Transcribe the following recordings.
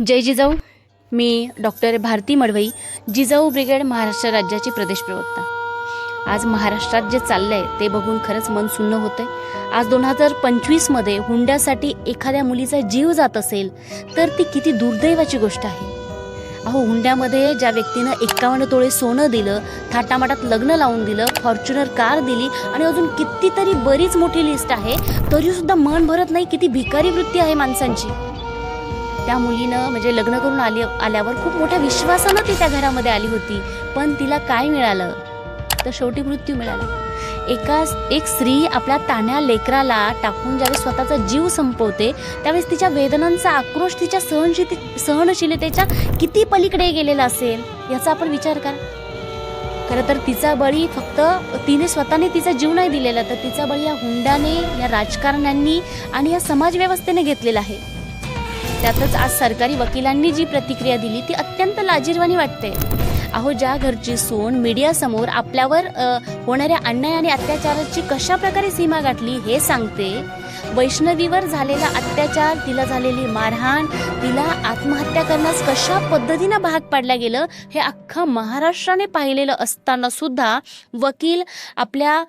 जय जिजाऊ मी doctor Bharati मडवई Jijau brigade Maharashtra राज्याची प्रदेश प्रवक्ता. आज महाराष्ट्रात जे चाललं आहे ते बघून खरंच मन सुन्न होतं आहे आज दोन हजार पंचवीसमध्ये हुंड्यासाठी एखाद्या मुलीचा जीव जात असेल तर ती किती दुर्दैवाची गोष्ट आहे. अहो हुंड्यामध्ये ज्या व्यक्तीनं एक्कावन्न तोळे सोनं दिलं थाटामाटात लग्न लावून दिलं फॉर्च्युनर कार दिली आणि अजून कितीतरी बरीच मोठी लिस्ट आहे तरीसुद्धा मन भरत नाही किती भिकारी वृत्ती आहे माणसांची. त्या मुलीनं म्हणजे लग्न करून आली आल्यावर खूप मोठ्या विश्वासानं ती त्या घरामध्ये आली होती. पण तिला काय मिळालं? तर शेवटी मृत्यू मिळाला. एका एक स्त्री आपल्या ताण्या लेकराला टाकून ज्यावेळेस स्वतःचा जीव संपवते त्यावेळेस तिच्या वेदनांचा आक्रोश तिच्या सहनशील सहनशीलतेच्या किती पलीकडे गेलेला असेल याचा आपण विचार करा. खरं तर तिचा बळी फक्त तिने स्वतःने तिचा जीव नाही दिलेला तर तिचा बळी या हुंडाने या राजकारण्यांनी आणि या समाजव्यवस्थेने घेतलेला आहे. त्यातच आज सरकारी वकिलांनी जी प्रतिक्रिया दिली ती अत्यंत लाजीरवाणी वाटते. अहो ज्या घरची सून मीडियासमोर आपल्यावर होणाऱ्या अन्याय आणि अत्याचाराची कशा प्रकारे सीमा गाठली हे सांगते. वैष्णवीवर झालेला अत्याचार तिला झालेली मारहाण तिला आत्महत्या करण्यास कशा पद्धतीनं भाग पाडल्या गेलं हे अख्खं महाराष्ट्राने पाहिलेलं असताना सुद्धा वकील आपल्या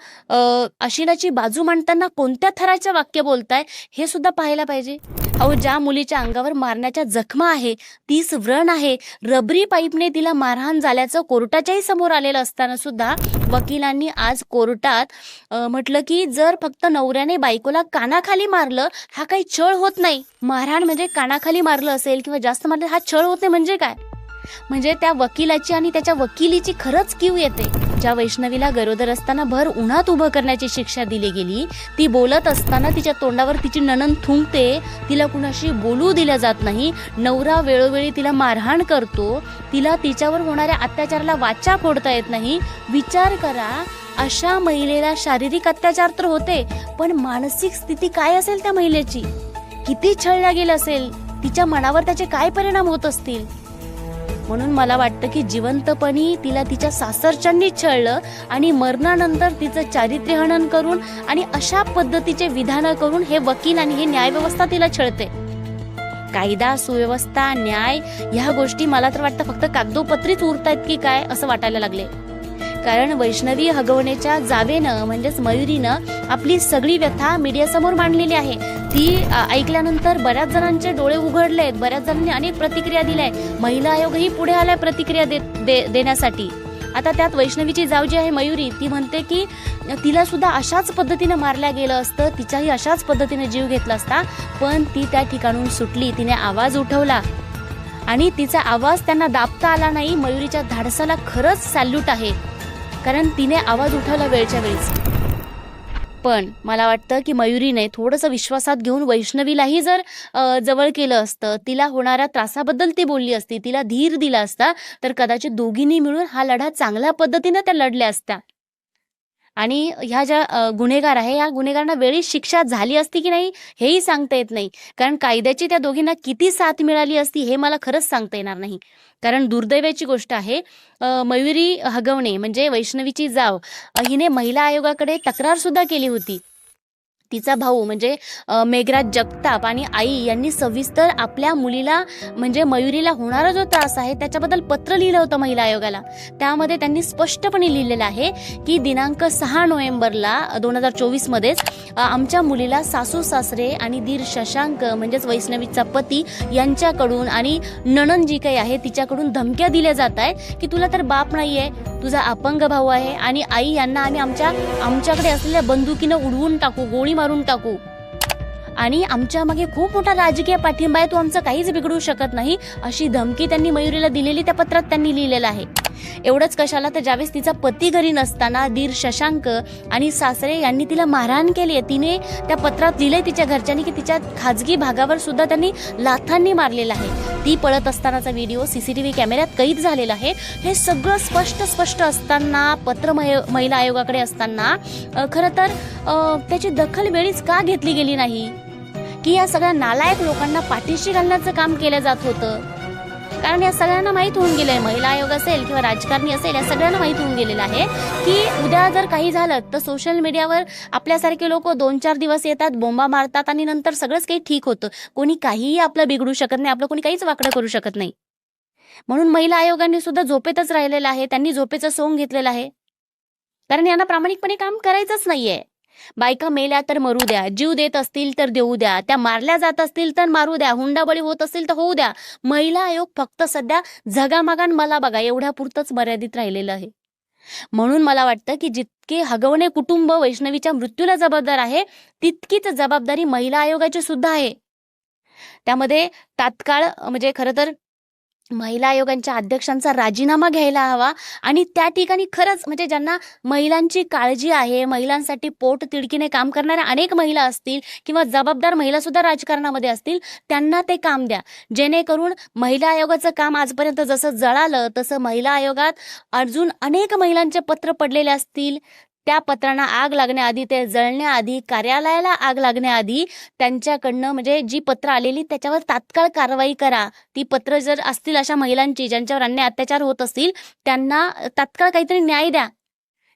अशिलाची बाजू मांडताना कोणत्या थराच्या वाक्य बोलताय हे सुद्धा पाहायला पाहिजे. अहो ज्या मुलीच्या अंगावर मारण्याच्या जखमा आहे तीच व्रण आहे. रबरी पाईपने तिला मारहाण झाल्याचं कोर्टाच्याही समोर आलेलं असताना सुद्धा वकिलांनी आज कोर्टात म्हटलं की जर फक्त नवऱ्याने बायकोला कानाखाली मारलं हा काही छळ होत नाही. मारहाण म्हणजे कानाखाली मारलं असेल किंवा जास्त मारलं हा छळ होत नाही म्हणजे काय? म्हणजे त्या वकिलाची आणि त्याच्या वकिलीची खरंच कीव येते. ज्या वैष्णवीला गरोदर असताना भर उन्हात उभं करण्याची शिक्षा दिली गेली ती बोलत असताना तिच्या तोंडावर तिची ननन थुंकते तिला कुणाशी बोलू दिलं जात नाही नवरा वेळोवेळी तिला मारहाण करतो तिला तिच्यावर होणाऱ्या अत्याचाराला वाचा फोडता येत नाही. विचार करा अशा महिलेला शारीरिक अत्याचार तर होते पण मानसिक स्थिती काय असेल त्या महिलेची? किती छळल्या गेलं असेल? तिच्या मनावर त्याचे काय परिणाम होत असतील? म्हणून मला वाटतं की जिवंतपणी तिला तिच्या सासरच्यांनी छळलं आणि मरणानंतर तिचं चारित्र्यहनन करून आणि अशा पद्धतीचे विधानं करून हे वकील आणि हे न्यायव्यवस्था तिला छळते. कायदा सुव्यवस्था न्याय ह्या गोष्टी मला तर वाटतं फक्त कागदोपत्रीच उरतायत की काय असं वाटायला लागले. कारण वैष्णवी हगवण्याच्या जावेनं म्हणजेच मयुरीनं आपली सगळी व्यथा मीडियासमोर मांडलेली आहे. ती ऐकल्यानंतर बऱ्याच जणांचे डोळे उघडले आहेत. बऱ्याच जणांनी अनेक प्रतिक्रिया दिल्या महिला आयोगही पुढे आलाय प्रतिक्रिया दे- दे- देण्यासाठी. आता त्यात वैष्णवीची जाव जी आहे मयुरी ती म्हणते की तिला सुद्धा अशाच पद्धतीनं मारल्या गेलं असतं तिच्याही अशाच पद्धतीने जीव घेतला असता पण ती त्या ठिकाणून सुटली तिने आवाज उठवला. आणि तिचा आवाज त्यांना दाबता आला नाही मयुरीच्या धाडसाला खरंच सॅल्यूट आहे. कारण तिने आवाज उठवला वेळच्या वेळीच. पण मला वाटतं की मयुरीने थोडंसं विश्वासात घेऊन वैष्णवीलाही जर जवळ केलं असतं तिला होणाऱ्या त्रासाबद्दल ती बोलली असती तिला धीर दिला असता तर कदाचित दोघींनी मिळून हा लढा चांगल्या पद्धतीनं त्या लढल्या असत्या. आणि ह्या ज्या गुन्हेगार आहे या गुन्हेगारांना वेळी शिक्षा झाली असती की नाही हेही सांगता येत नाही. कारण कायद्याची त्या दोघींना किती साथ मिळाली असती हे मला खरंच सांगता येणार नाही. कारण दुर्दैवाची गोष्ट आहे मयुरी हगवणे म्हणजे वैष्णवीची जाव हिने महिला आयोगाकडे तक्रार सुद्धा केली होती. तिचा भाऊ म्हणजे मेघराज जगताप आणि आई यांनी सविस्तर आपल्या मुलीला म्हणजे मयुरीला होणारा जो त्रास आहे त्याच्याबद्दल पत्र लिहिलं होतं महिला आयोगाला. त्यामध्ये त्यांनी स्पष्टपणे लिहिलेलं आहे की दिनांक सहा नोव्हेंबरला दोन हजार चोवीसमध्येच आमच्या मुलीला सासू सासरे आणि दीर शशांक म्हणजेच वैष्णवीचा पती यांच्याकडून आणि नणन जी काही आहे तिच्याकडून धमक्या दिल्या जात आहेत की तुला तर बाप नाही आहे तुझा अपंग भाऊ आहे आणि आई यांना आम्ही आमच्या आमच्याकडे असलेल्या बंदुकीनं उडवून टाकू गोळी मारून टाकू आणि आमच्या मागे खूप मोठा राजकीय पाठिंबा आहे तो आमचं काहीच बिघडू शकत नाही अशी धमकी त्यांनी मयुरीला दिलेली त्या पत्रात त्यांनी लिहिलेलं आहे. एवढंच कशाला तर ज्यावेळेस तिचा पती घरी नसताना दीर शशांक आणि सासरे यांनी तिला मारहाण केली आहे तिने त्या पत्रात लिहिलंय तिच्या घरच्यांनी की तिच्या खाजगी भागावर सुद्धा त्यांनी लाथांनी मारलेला आहे. ती पळत असतानाचा व्हिडिओ सीसीटीव्ही कॅमेऱ्यात कैद झालेला आहे. हे सगळं स्पष्ट स्पष्ट असताना पत्र महिला आयोगाकडे असताना खरं तर त्याची दखल वेळीच का घेतली गेली नाही? की या सगळ्या नालायक लोकांना पाठीशी घालण्याचं काम केलं जात होतं. कारण या सगळ्यांना माहीत होऊन गेलं आहे महिला आयोग असेल किंवा राजकारणी असेल या सगळ्यांना माहीत होऊन गेलेलं आहे की उद्या जर काही झालं तर सोशल मीडियावर आपल्यासारखे लोक दोन चार दिवस येतात बोंबा मारतात आणि नंतर सगळंच काही ठीक होतं. कोणी काहीही आपलं बिघडू शकत नाही आपलं कोणी काहीच वाकडं करू शकत नाही. म्हणून महिला आयोगाने सुद्धा झोपेतच राहिलेलं आहे त्यांनी झोपेचं सोंग घेतलेलं आहे. कारण यांना प्रामाणिकपणे काम करायचंच नाहीये. बायका मेल्या तर मरू द्या जीव देत असतील तर देऊ द्या त्या मारल्या जात असतील तर मारू द्या हुंडाबळी होत असतील तर होऊ द्या. महिला आयोग फक्त सध्या झगामागान मला बघा एवढ्या पुरतच मर्यादित राहिलेलं आहे. म्हणून मला वाटतं की जितके हगवणे कुटुंब वैष्णवीच्या मृत्यूला जबाबदार आहे तितकीच जबाबदारी महिला आयोगाची सुद्धा आहे. त्यामध्ये तात्काळ म्हणजे खरं तर महिला आयोगांच्या अध्यक्षांचा राजीनामा घ्यायला हवा आणि त्या ठिकाणी खरंच म्हणजे ज्यांना महिलांची काळजी आहे महिलांसाठी पोट तिडकीने काम करणाऱ्या अनेक महिला असतील किंवा जबाबदार महिला सुद्धा राजकारणामध्ये असतील त्यांना ते काम द्या. जेणेकरून महिला आयोगाचं काम आजपर्यंत जसं जळालं तसं महिला आयोगात अजून अनेक महिलांचे पत्र पडलेले असतील त्या पत्रांना आग लागण्याआधी ते जळण्याआधी कार्यालयाला आग लागण्याआधी त्यांच्याकडनं म्हणजे जी पत्र आलेली त्याच्यावर तात्काळ कारवाई करा. ती पत्र जर असतील अशा महिलांची ज्यांच्यावर अन्याय अत्याचार होत असतील त्यांना तात्काळ काहीतरी न्याय द्या.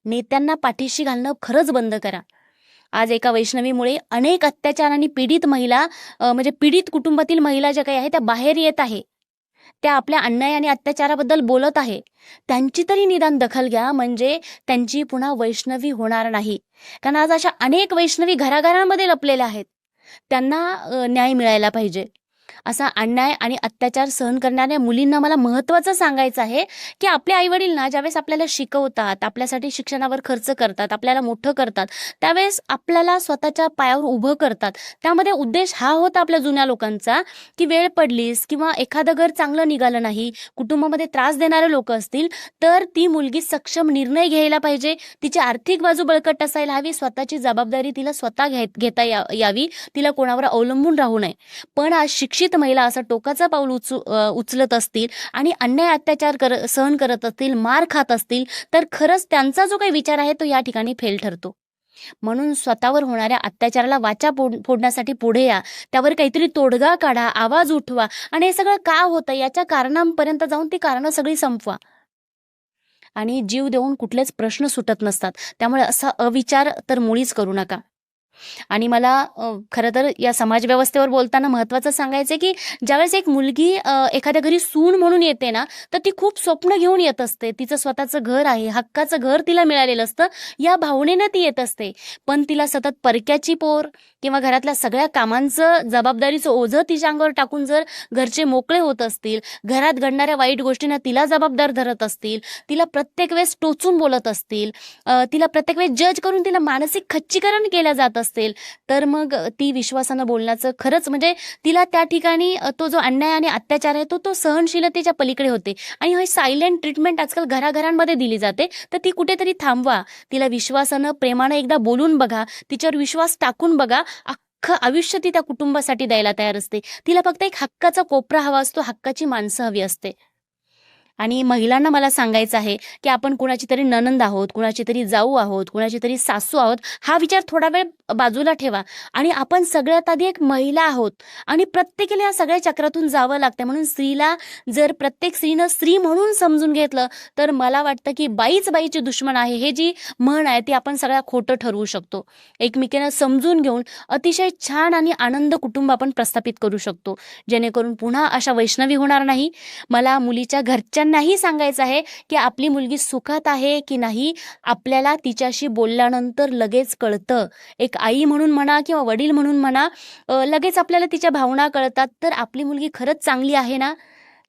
नेत्यांना पाठीशी घालणं खरंच बंद करा. आज एका वैष्णवीमुळे अनेक अत्याचार आणि पीडित महिला म्हणजे पीडित कुटुंबातील महिला ज्या काही आहे त्या बाहेर येत आहे. त्या आपल्या अन्याय आणि अत्याचाराबद्दल बोलत आहे. त्यांची तरी निदान दखल घ्या म्हणजे त्यांची पुन्हा वैष्णवी होणार नाही. कारण आज अशा अनेक वैष्णवी घराघरांमध्ये लपलेल्या आहेत. त्यांना न्याय मिळायला पाहिजे. असा अन्याय आणि अत्याचार सहन करणाऱ्या मुलींना मला महत्त्वाचं सांगायचं आहे की आपले आईवडील ना ज्यावेळेस आपल्याला शिकवतात आपल्यासाठी शिक्षणावर खर्च करतात आपल्याला मोठं करतात त्यावेळेस आपल्याला स्वतःच्या पायावर उभं करतात. त्यामध्ये उद्देश हा होता आपल्या जुन्या लोकांचा की वेळ पडलीस किंवा एखादं घर चांगलं निघालं नाही कुटुंबामध्ये त्रास देणारे लोक असतील तर ती मुलगी सक्षम निर्णय घ्यायला पाहिजे तिची आर्थिक बाजू बळकट असायला हवी स्वतःची जबाबदारी तिला स्वतः घेता या यावी तिला कोणावर अवलंबून राहू नये. पण आज शिक्षित महिला असं टोकाचं पाऊल उचू उचलत असतील आणि अन्याय अत्याचार कर सहन करत असतील मार खात असतील तर खरंच त्यांचा जो काही विचार आहे तो या ठिकाणी फेल ठरतो. म्हणून स्वतःवर होणाऱ्या अत्याचाराला वाचा फोड फोडण्यासाठी पुढे या. त्यावर काहीतरी तोडगा काढा आवाज उठवा आणि हे सगळं का होतं? याच्या कारणांपर्यंत जाऊन ती कारणं सगळी संपवा. आणि जीव देऊन कुठलेच प्रश्न सुटत नसतात. त्यामुळे असा अविचार तर मुळीच करू नका. आणि मला खरं तर या समाज व्यवस्थेवर बोलताना महत्त्वाचं सांगायचं आहे की ज्यावेळेस एक मुलगी एखाद्या घरी सून म्हणून येते ना तर ती खूप स्वप्न घेऊन येत असते. तिचं स्वतःचं घर आहे हक्काचं घर तिला मिळालेलं असतं. या भावनेनं ती येत असते. पण तिला सतत परक्याची पोर किंवा घरातल्या सगळ्या कामांचं जबाबदारीचं ओझं तिच्या अंगावर टाकून जर घरचे मोकळे होत असतील घरात घडणाऱ्या वाईट गोष्टींना तिला जबाबदार धरत असतील तिला प्रत्येक वेळेस टोचून बोलत असतील तिला प्रत्येक वेळेस जज करून तिला मानसिक खच्चीकरण केलं जात असेल तर मग ती विश्वासानं बोलण्याचं खरंच म्हणजे तिला त्या ठिकाणी तो जो अन्याय आणि अत्याचार आहे तो तो सहनशीलतेच्या पलीकडे होते. आणि हे सायलेंट ट्रीटमेंट आजकाल घराघरांमध्ये दिली जाते. तर ती कुठेतरी थांबवा. तिला विश्वासानं प्रेमानं एकदा बोलून बघा. तिच्यावर विश्वास टाकून बघा. अख्खं आयुष्य ती त्या कुटुंबासाठी द्यायला तयार असते. तिला फक्त एक हक्काचा कोपरा हवा असतो. हक्काची माणसं हवी असते. आणि महिलांना मला सांगायचं आहे की आपण कुणाची तरी ननंद आहोत कुणाची तरी जाऊ आहोत कुणाची तरी सासू आहोत हा विचार थोडा वेळ बाजूला ठेवा. आणि आपण सगळ्यात आधी एक महिला आहोत आणि प्रत्येकाला या सगळ्या चक्रातून जावं लागतं. म्हणून स्त्रीला जर प्रत्येक स्त्रीनं स्त्री म्हणून समजून घेतलं तर मला वाटतं की बाईच बाईची दुश्मन आहे. हे जी म्हण आहे ती आपण सगळ्या खोटं ठरवू शकतो. एकमेकींना समजून घेऊन अतिशय छान आणि आनंद कुटुंब आपण प्रस्थापित करू शकतो. जेणेकरून पुन्हा अशा वैष्णवी होणार नाही. मला मुलीच्या घरच्या घरच्यांनाही सांगायचं आहे की आपली मुलगी सुखात आहे की नाही आपल्याला तिच्याशी बोलल्यानंतर लगेच कळतं. एक आई म्हणून म्हणा किंवा वडील म्हणून म्हणा लगेच आपल्याला तिच्या भावना कळतात. तर आपली मुलगी खरंच चांगली आहे ना?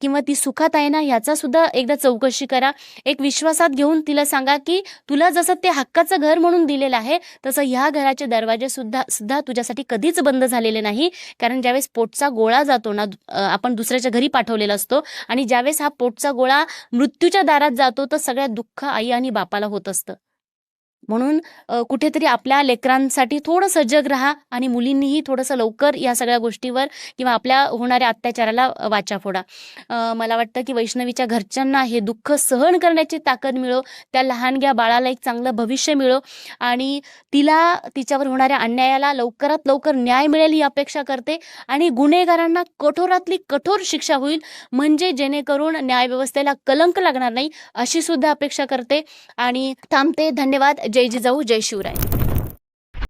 किंवा ती सुखात आहे ना ह्याचा सुद्धा एकदा चौकशी करा. एक विश्वासात घेऊन तिला सांगा की तुला जसं ते हक्काचं घर म्हणून दिलेलं आहे तसं ह्या घराचे दरवाजे सुद्धा सुद्धा तुझ्यासाठी कधीच बंद झालेले नाही. कारण ज्यावेळेस पोटचा गोळा जातो ना आपण दुसऱ्याच्या घरी पाठवलेला असतो आणि ज्यावेळेस हा पोटचा गोळा मृत्यूच्या दारात जातो तर सगळ्यात दुःख आई आणि बापाला होत असतं. म्हणून कुठेतरी आपल्या लेकरांसाठी थोडं सजग राहा आणि मुलींनीही थोडंसं लवकर या सगळ्या गोष्टीवर किंवा आपल्या होणाऱ्या अत्याचाराला वाचा फोडा. मला वाटतं की वैष्णवीच्या घरच्यांना हे दुःख सहन करण्याची ताकद मिळो त्या लहानग्या बाळाला एक चांगलं भविष्य मिळो आणि तिला तिच्यावर होणाऱ्या अन्यायाला लवकरात लवकर न्याय मिळेल ही अपेक्षा करते आणि गुन्हेगारांना कठोरातली कठोर शिक्षा होईल म्हणजे जेणेकरून न्यायव्यवस्थेला कलंक लागणार नाही अशी सुद्धा अपेक्षा करते. आणि थांबते. धन्यवाद. जय जिजाऊ जय शिवराय